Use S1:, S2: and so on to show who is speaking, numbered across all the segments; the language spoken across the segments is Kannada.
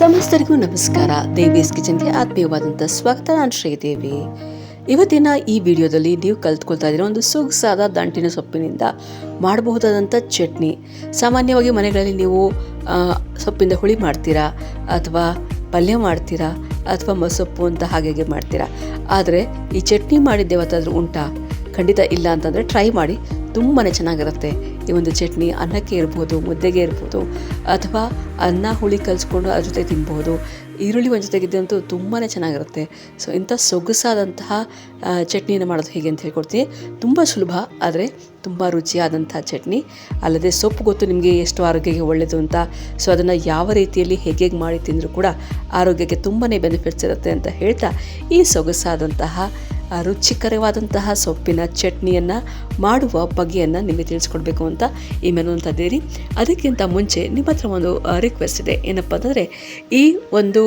S1: ಸಮಸ್ತರಿಗೂ ನಮಸ್ಕಾರ. ದೇವೀಸ್ ಕಿಚನ್ಗೆ ಆತ್ಮೀಯವಾದಂಥ ಸ್ವಾಗತ. ನಾನು ಶ್ರೀದೇವಿ. ಇವತ್ತಿನ ಈ ವಿಡಿಯೋದಲ್ಲಿ ನೀವು ಕಲ್ತ್ಕೊಳ್ತಾ ಇದ್ದೀರ ಒಂದು ಸೊಗಸಾದ ದಂಟಿನ ಸೊಪ್ಪಿನಿಂದ ಮಾಡಬಹುದಾದಂಥ ಚಟ್ನಿ. ಸಾಮಾನ್ಯವಾಗಿ ಮನೆಗಳಲ್ಲಿ ನೀವು ಸೊಪ್ಪಿಂದ ಹುಳಿ ಮಾಡ್ತೀರಾ, ಅಥವಾ ಪಲ್ಯ ಮಾಡ್ತೀರಾ, ಅಥವಾ ಮಸೊಪ್ಪು ಅಂತ ಹಾಗೆ ಮಾಡ್ತೀರಾ. ಆದರೆ ಈ ಚಟ್ನಿ ಮಾಡಿದ್ದೇವತ್ತಾದರೂ ಉಂಟಾ? ಖಂಡಿತ ಇಲ್ಲ ಅಂತಂದರೆ ಟ್ರೈ ಮಾಡಿ. ತುಂಬಾ ಚೆನ್ನಾಗಿರುತ್ತೆ. ಈ ಒಂದು ಚಟ್ನಿ ಅನ್ನಕ್ಕೆ ಇರ್ಬೋದು, ಮುದ್ದೆಗೆ ಇರ್ಬೋದು, ಅಥವಾ ಅನ್ನ ಹುಳಿ ಕಲಿಸ್ಕೊಂಡು ಅದ್ರ ಜೊತೆ ತಿನ್ಬೋದು. ಈರುಳ್ಳಿ ಒಂದು ಜೊತೆಗಿದ್ದಂತೂ ತುಂಬಾ ಚೆನ್ನಾಗಿರುತ್ತೆ. ಸೊ ಇಂಥ ಸೊಗಸಾದಂತಹ ಚಟ್ನಿಯನ್ನು ಮಾಡೋದು ಹೇಗೆ ಅಂತ ಹೇಳ್ಕೊಡ್ತೀನಿ. ತುಂಬ ಸುಲಭ, ಆದರೆ ತುಂಬ ರುಚಿಯಾದಂಥ ಚಟ್ನಿ. ಅಲ್ಲದೆ ಸೊಪ್ಪು ಗೊತ್ತು ನಿಮಗೆ ಎಷ್ಟು ಆರೋಗ್ಯಕ್ಕೆ ಒಳ್ಳೆಯದು ಅಂತ. ಸೊ ಅದನ್ನು ಯಾವ ರೀತಿಯಲ್ಲಿ ಹೇಗೆ ಹೇಗೆ ಮಾಡಿ ತಿಂದರೂ ಕೂಡ ಆರೋಗ್ಯಕ್ಕೆ ತುಂಬಾ ಬೆನಿಫಿಟ್ಸ್ ಇರುತ್ತೆ ಅಂತ ಹೇಳ್ತಾ ಈ ಸೊಗಸಾದಂತಹ ರುಚಿಕರವಾದಂತಹ ಸೊಪ್ಪಿನ ಚಟ್ನಿಯನ್ನು ಮಾಡುವ ಬಗೆಯನ್ನು ನಿಮಗೆ ತಿಳಿಸ್ಕೊಡ್ಬೇಕು ಅಂತ ಈ ಮೆನು ಅಂತ ಅದಕ್ಕಿಂತ ಮುಂಚೆ ನಿಮ್ಮ ಹತ್ರ ಒಂದು ರಿಕ್ವೆಸ್ಟ್ ಇದೆ. ಏನಪ್ಪ ಅಂದರೆ ಈ ಒಂದು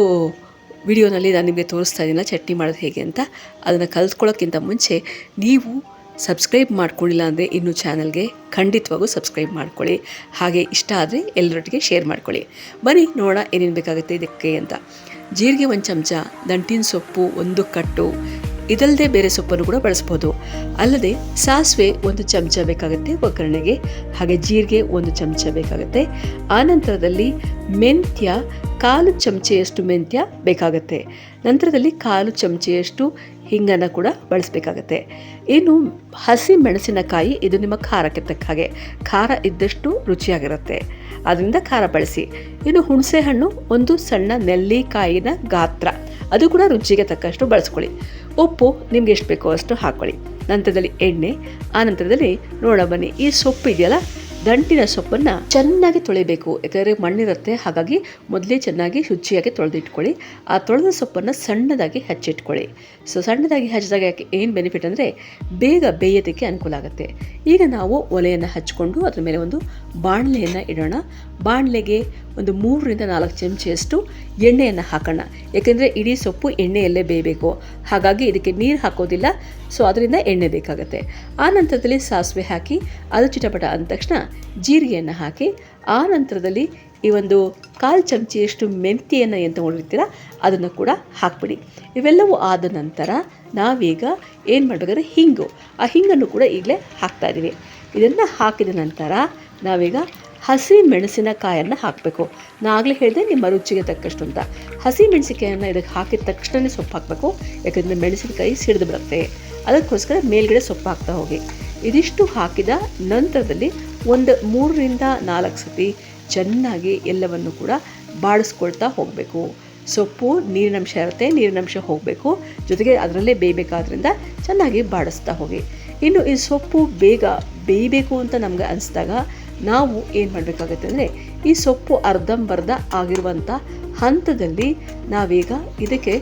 S1: ವಿಡಿಯೋನಲ್ಲಿ ನಾನು ನಿಮಗೆ ತೋರಿಸ್ತಾ ಇದ್ದೀನ ಚಟ್ನಿ ಮಾಡೋದು ಹೇಗೆ ಅಂತ. ಅದನ್ನು ಕಲ್ತ್ಕೊಳ್ಳೋಕ್ಕಿಂತ ಮುಂಚೆ ನೀವು ಸಬ್ಸ್ಕ್ರೈಬ್ ಮಾಡ್ಕೊಳ್ಳಿಲ್ಲ ಅಂದರೆ ಇನ್ನೂ ಚಾನಲ್ಗೆ ಖಂಡಿತವಾಗೂ ಸಬ್ಸ್ಕ್ರೈಬ್ ಮಾಡ್ಕೊಳ್ಳಿ. ಹಾಗೆ ಇಷ್ಟ ಆದರೆ ಎಲ್ಲರೊಟ್ಟಿಗೆ ಶೇರ್ ಮಾಡ್ಕೊಳ್ಳಿ. ಬನ್ನಿ, ನೋಡೋಣ ಏನೇನು ಬೇಕಾಗುತ್ತೆ ಇದಕ್ಕೆ ಅಂತ. ಜೀರಿಗೆ ಒಂದು ಚಮಚ, ದಂಟಿನ ಸೊಪ್ಪು ಒಂದು ಕಟ್ಟು ಇದಲ್ಲದೆ ಬೇರೆ ಸೊಪ್ಪನ್ನು ಕೂಡ ಬಳಸ್ಬೋದು. ಅಲ್ಲದೆ ಸಾಸಿವೆ ಒಂದು ಚಮಚ ಬೇಕಾಗುತ್ತೆ ಒಗ್ಗರಣೆಗೆ. ಹಾಗೆ ಜೀರಿಗೆ ಒಂದು ಚಮಚ ಬೇಕಾಗುತ್ತೆ. ಆನಂತರದಲ್ಲಿ ಮೆಂತ್ಯ ಕಾಲು ಚಮಚೆಯಷ್ಟು ಮೆಂತ್ಯ ಬೇಕಾಗುತ್ತೆ. ನಂತರದಲ್ಲಿ ಕಾಲು ಚಮಚೆಯಷ್ಟು ಹಿಂಗನ್ನು ಕೂಡ ಬಳಸಬೇಕಾಗತ್ತೆ. ಇನ್ನು ಹಸಿ ಮೆಣಸಿನಕಾಯಿ, ಇದು ನಿಮ್ಮ ಖಾರಕ್ಕೆ ತಕ್ಕ ಹಾಗೆ. ಖಾರ ಇದ್ದಷ್ಟು ರುಚಿಯಾಗಿರುತ್ತೆ. ಅದರಿಂದ ಖಾರ ಬಳಸಿ. ಇನ್ನು ಹುಣಸೆ ಹಣ್ಣು ಒಂದು ಸಣ್ಣ ನೆಲ್ಲಿಕಾಯಿನ ಗಾತ್ರ. ಅದು ಕೂಡ ರುಚಿಗೆ ತಕ್ಕಷ್ಟು ಬಳಸ್ಕೊಳ್ಳಿ. ಉಪ್ಪು ನಿಮ್ಗೆ ಎಷ್ಟು ಬೇಕೋ ಅಷ್ಟು ಹಾಕ್ಕೊಳ್ಳಿ ನಂತರದಲ್ಲಿ ಎಣ್ಣೆ, ಆ ನಂತರದಲ್ಲಿ ನೋಡೋ ಬನ್ನಿ. ಈ ಸೊಪ್ಪು ಇದೆಯಲ್ಲ ದಂಟಿನ ಸೊಪ್ಪನ್ನು ಚೆನ್ನಾಗಿ ತೊಳಿಬೇಕು. ಯಾಕಂದರೆ ಮಣ್ಣಿರುತ್ತೆ. ಹಾಗಾಗಿ ಮೊದಲೇ ಚೆನ್ನಾಗಿ ಶುಚಿಯಾಗಿ ತೊಳೆದಿಟ್ಕೊಳ್ಳಿ. ಆ ತೊಳೆದ ಸೊಪ್ಪನ್ನು ಸಣ್ಣದಾಗಿ ಹಚ್ಚಿಟ್ಕೊಳ್ಳಿ. ಸೊ ಸಣ್ಣದಾಗಿ ಹಚ್ಚಿದಾಗ ಯಾಕೆ ಏನು ಬೆನಿಫಿಟ್ ಅಂದರೆ ಬೇಗ ಬೇಯೋದಕ್ಕೆ ಅನುಕೂಲ ಆಗುತ್ತೆ. ಈಗ ನಾವು ಒಲೆಯನ್ನು ಹಚ್ಕೊಂಡು ಅದರ ಮೇಲೆ ಒಂದು ಬಾಣಲೆಯನ್ನು ಇಡೋಣ. ಬಾಣಲೆಗೆ ಒಂದು ಮೂರರಿಂದ ನಾಲ್ಕು ಚಮಚೆಯಷ್ಟು ಎಣ್ಣೆಯನ್ನು ಹಾಕೋಣ. ಯಾಕೆಂದರೆ ಇಡೀ ಸೊಪ್ಪು ಎಣ್ಣೆಯಲ್ಲೇ ಬೇಯಬೇಕು. ಹಾಗಾಗಿ ಇದಕ್ಕೆ ನೀರು ಹಾಕೋದಿಲ್ಲ. ಸೊ ಅದರಿಂದ ಎಣ್ಣೆ ಬೇಕಾಗುತ್ತೆ. ಆ ನಂತರದಲ್ಲಿ ಸಾಸಿವೆ ಹಾಕಿ, ಅದು ಚಿಟಪಟ ಅಂದ ತಕ್ಷಣ ಜೀರಿಗೆಯನ್ನು ಹಾಕಿ ಆ ನಂತರದಲ್ಲಿ ಈ ಒಂದು ಕಾಲು ಚಮಚಿಯಷ್ಟು ಮೆಂತ್ಯೆಯನ್ನು ಏನು ತೊಗೊಂಡಿರ್ತೀರ ಅದನ್ನು ಕೂಡ ಹಾಕ್ಬಿಡಿ. ಇವೆಲ್ಲವೂ ಆದ ನಂತರ ನಾವೀಗ ಏನು ಮಾಡಬೇಕಾದ್ರೆ ಹಿಂಗು. ಆ ಹಿಂಗನ್ನು ಕೂಡ ಈಗಲೇ ಹಾಕ್ತಾ ಇದ್ದೀವಿ ಇದನ್ನು ಹಾಕಿದ ನಂತರ ನಾವೀಗ ಹಸಿ ಮೆಣಸಿನಕಾಯನ್ನು ಹಾಕಬೇಕು. ನಾಗಲೇ ಹೇಳಿದೆ ನಿಮ್ಮ ರುಚಿಗೆ ತಕ್ಕಷ್ಟು ಅಂತ. ಹಸಿ ಮೆಣಸಿನಕಾಯನ್ನು ಇದಕ್ಕೆ ಹಾಕಿದ ತಕ್ಷಣವೇ ಸೊಪ್ಪು ಹಾಕಬೇಕು. ಯಾಕಂದರೆ ಮೆಣಸಿನಕಾಯಿ ಸಿಡಿದು ಬರುತ್ತೆ. ಅದಕ್ಕೋಸ್ಕರ ಮೇಲ್ಗಡೆ ಸೊಪ್ಪು ಹಾಕ್ತಾ ಹೋಗಿ. ಇದಿಷ್ಟು ಹಾಕಿದ ನಂತರದಲ್ಲಿ ಒಂದು ಮೂರರಿಂದ ನಾಲ್ಕು ಸತಿ ಚೆನ್ನಾಗಿ ಎಲ್ಲವನ್ನು ಕೂಡ ಬಾಡಿಸ್ಕೊಳ್ತಾ ಹೋಗಬೇಕು. ಸೊಪ್ಪು, ನೀರಿನಂಶ ಇರುತ್ತೆ, ನೀರಿನಂಶ ಹೋಗಬೇಕು. ಜೊತೆಗೆ ಅದರಲ್ಲೇ ಬೇಯಬೇಕಾದ್ರಿಂದ ಚೆನ್ನಾಗಿ ಬಾಡಿಸ್ತಾ ಹೋಗಿ. ಇನ್ನು ಈ ಸೊಪ್ಪು ಬೇಗ ಬೇಯಬೇಕು ಅಂತ ನಮಗೆ ಅನಿಸಿದಾಗ ನಾವು ಏನು ಮಾಡಬೇಕಾಗತ್ತೆ ಅಂದರೆ ಈ ಸೊಪ್ಪು ಅರ್ಧಂಬರ್ಧ ಆಗಿರುವಂಥ ಹಂತದಲ್ಲಿ ನಾವೀಗ ಇದಕ್ಕೆ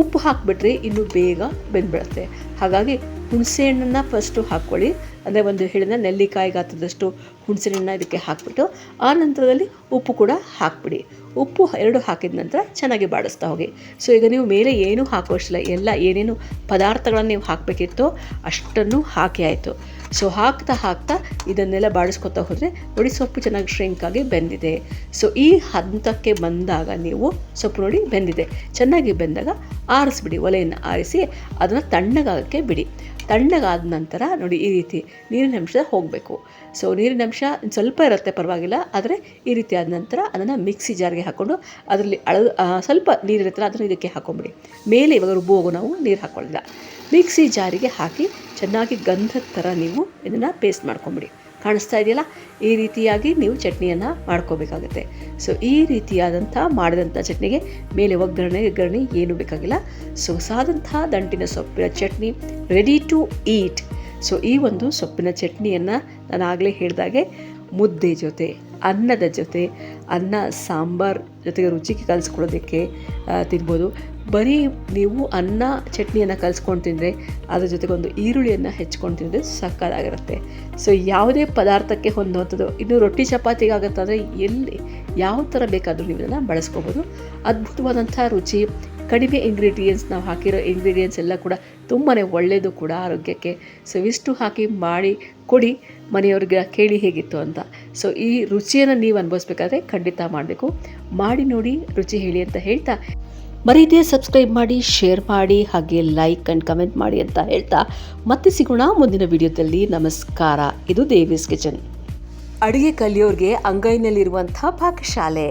S1: ಉಪ್ಪು ಹಾಕಿಬಿಟ್ರೆ ಇನ್ನು ಬೇಗ ಬೆಂದ್ಬಿಡುತ್ತೆ. ಹಾಗಾಗಿ ಹುಣಸೆಹಣ್ಣನ್ನು ಫಸ್ಟು ಹಾಕ್ಕೊಳ್ಳಿ. ಅಂದರೆ ಒಂದು ಹೇಳಿದ ನೆಲ್ಲಿಕಾಯಿ ಗಾತ್ರದಷ್ಟು ಹುಣಸೆಹಣ್ಣನ್ನ ಇದಕ್ಕೆ ಹಾಕ್ಬಿಟ್ಟು, ಆ ನಂತರದಲ್ಲಿ ಉಪ್ಪು ಕೂಡ ಹಾಕ್ಬಿಡಿ. ಉಪ್ಪು ಎರಡು ಹಾಕಿದ ನಂತರ ಚೆನ್ನಾಗಿ ಬಾಡಿಸ್ತಾ ಹೋಗಿ. ಸೊ ಈಗ ನೀವು ಮೇಲೆ ಏನೂ ಹಾಕೋಷ್ಟಿಲ್ಲ ಎಲ್ಲ ಏನೇನು ಪದಾರ್ಥಗಳನ್ನು ನೀವು ಹಾಕಬೇಕಿತ್ತೋ ಅಷ್ಟನ್ನು ಹಾಕಿ ಆಯಿತು. ಸೊ ಹಾಕ್ತಾ ಹಾಕ್ತಾ ಇದನ್ನೆಲ್ಲ ಬಾಡಿಸ್ಕೊತಾ ಹೋದರೆ ನೋಡಿ ಸೊಪ್ಪು ಚೆನ್ನಾಗಿ ಶ್ರಿಂಕ್ ಆಗಿ ಬೆಂದಿದೆ. ಸೊ ಈ ಹಂತಕ್ಕೆ ಬಂದಾಗ ನೀವು ಸೊಪ್ಪು ನೋಡಿ ಬೆಂದಿದೆ. ಚೆನ್ನಾಗಿ ಬೆಂದಾಗ ಆರಿಸ್ಬಿಡಿ, ಒಲೆಯನ್ನು ಆರಿಸಿ, ಅದನ್ನು ತಣ್ಣಗಾಗಕ್ಕೆ ಬಿಡಿ. ತಣ್ಣಗಾದ ನಂತರ ನೋಡಿ ಈ ರೀತಿ ನೀರಿನ ಅಂಶ ಹೋಗಬೇಕು. ಸೊ ನೀರಿನ ಅಂಶ ಸ್ವಲ್ಪ ಇರುತ್ತೆ ಪರವಾಗಿಲ್ಲ, ಆದರೆ ಈ ರೀತಿ ಆದ ನಂತರ ಅದನ್ನು ಮಿಕ್ಸಿ ಜಾರ್ಗೆ ಹಾಕ್ಕೊಂಡು ಅದರಲ್ಲಿ ಅಳದು ಸ್ವಲ್ಪ ನೀರಿರುತ್ತಲ್ಲ ಅದನ್ನು ಇದಕ್ಕೆ ಹಾಕೊಂಬಿಡಿ. ಮೇಲೆ ಇವಾಗ ರುಬ್ಬುವಾಗ ನಾವು ನೀರು ಹಾಕ್ಕೊಳ್ಳಿಲ್ಲ ಮಿಕ್ಸಿ ಜಾರಿಗೆ ಹಾಕಿ ಚೆನ್ನಾಗಿ ಗಂಧದ ಥರ ನೀವು ಇದನ್ನು ಪೇಸ್ಟ್ ಮಾಡ್ಕೊಂಬಿಡಿ. ಕಾಣಿಸ್ತಾ ಇದೆಯಲ್ಲ, ಈ ರೀತಿಯಾಗಿ ನೀವು ಚಟ್ನಿಯನ್ನು ಮಾಡ್ಕೋಬೇಕಾಗುತ್ತೆ. ಸೊ ಈ ರೀತಿಯಾದಂಥ ಮಾಡಿದಂಥ ಚಟ್ನಿಗೆ ಮೇಲೆ ಒಗ್ಗರಣೆ ಒಗ್ಗರಣೆ ಏನೂ ಬೇಕಾಗಿಲ್ಲ. ಸೊಗಸಾದಂಥ ದಂಟಿನ ಸೊಪ್ಪಿನ chutney ready to eat so ಈ ಒಂದು ಸೊಪ್ಪಿನ ಚಟ್ನಿಯನ್ನು ನಾನು ಆಗಲೇ ಹೇಳಿದಾಗೆ ಮುದ್ದೆ ಜೊತೆ, ಅನ್ನದ ಜೊತೆ, ಅನ್ನ, ಸಾಂಬಾರ್ ಜೊತೆಗೆ ರುಚಿಗೆ ಕಲಿಸ್ಕೊಳ್ಳೋದಕ್ಕೆ ತಿನ್ಬೋದು. ಬರೀ ನೀವು ಅನ್ನ ಚಟ್ನಿಯನ್ನು ಕಲಿಸ್ಕೊಂಡು ತಿಂದರೆ ಅದ್ರ ಜೊತೆಗೆ ಒಂದು ಈರುಳ್ಳಿಯನ್ನು ಹೆಚ್ಕೊಂಡು ತಿಂದರೆ ಸಕ್ಕತ್ತಾಗಿರುತ್ತೆ ಸೊ ಯಾವುದೇ ಪದಾರ್ಥಕ್ಕೆ ಹೊಂದುವಂಥದ್ದು, ಇನ್ನು ರೊಟ್ಟಿ ಚಪಾತಿಗಾಗತ್ತಂದರೆ ಎಲ್ಲಿ ಯಾವ ಥರ ಬೇಕಾದರೂ ನೀವು ಇದನ್ನು ಬಳಸ್ಕೋಬೋದು. ಅದ್ಭುತವಾದಂಥ ರುಚಿ, ಕಡಿಮೆ ಇಂಗ್ರೀಡಿಯೆಂಟ್ಸ್ ನಾವು ಹಾಕಿರೋ ಇಂಗ್ರೀಡಿಯೆಂಟ್ಸ್ ಎಲ್ಲ ಕೂಡ ತುಂಬಾ ಒಳ್ಳೆಯದು ಕೂಡ ಆರೋಗ್ಯಕ್ಕೆ. ಸೊ ಇಷ್ಟು ಹಾಕಿ ಮಾಡಿ, ಕೊಡಿ, ಮನೆಯವ್ರಿಗೆ ಕೇಳಿ ಹೇಗಿತ್ತು ಅಂತ. ಸೊ ಈ ರುಚಿಯನ್ನು ನೀವು ಅನುಭವಿಸ್ಬೇಕಾದ್ರೆ ಖಂಡಿತ ಮಾಡಬೇಕು. ಮಾಡಿ ನೋಡಿ, ರುಚಿ ಹೇಳಿ ಅಂತ ಹೇಳ್ತಾ ಮರೀದೇ ಸಬ್ಸ್ಕ್ರೈಬ್ ಮಾಡಿ ಶೇರ್ ಮಾಡಿ, ಹಾಗೆ ಲೈಕ್ ಆ್ಯಂಡ್ ಕಮೆಂಟ್ ಮಾಡಿ ಅಂತ ಹೇಳ್ತಾ ಮತ್ತೆ ಸಿಗೋಣ ಮುಂದಿನ ವಿಡಿಯೋದಲ್ಲಿ. ನಮಸ್ಕಾರ, ಇದು ದೇವೀಸ್ ಕಿಚನ್. ಅಡುಗೆ ಕಲಿಯೋರಿಗೆ ಅಂಗೈನಲ್ಲಿರುವಂಥ ಪಾಕಶಾಲೆ.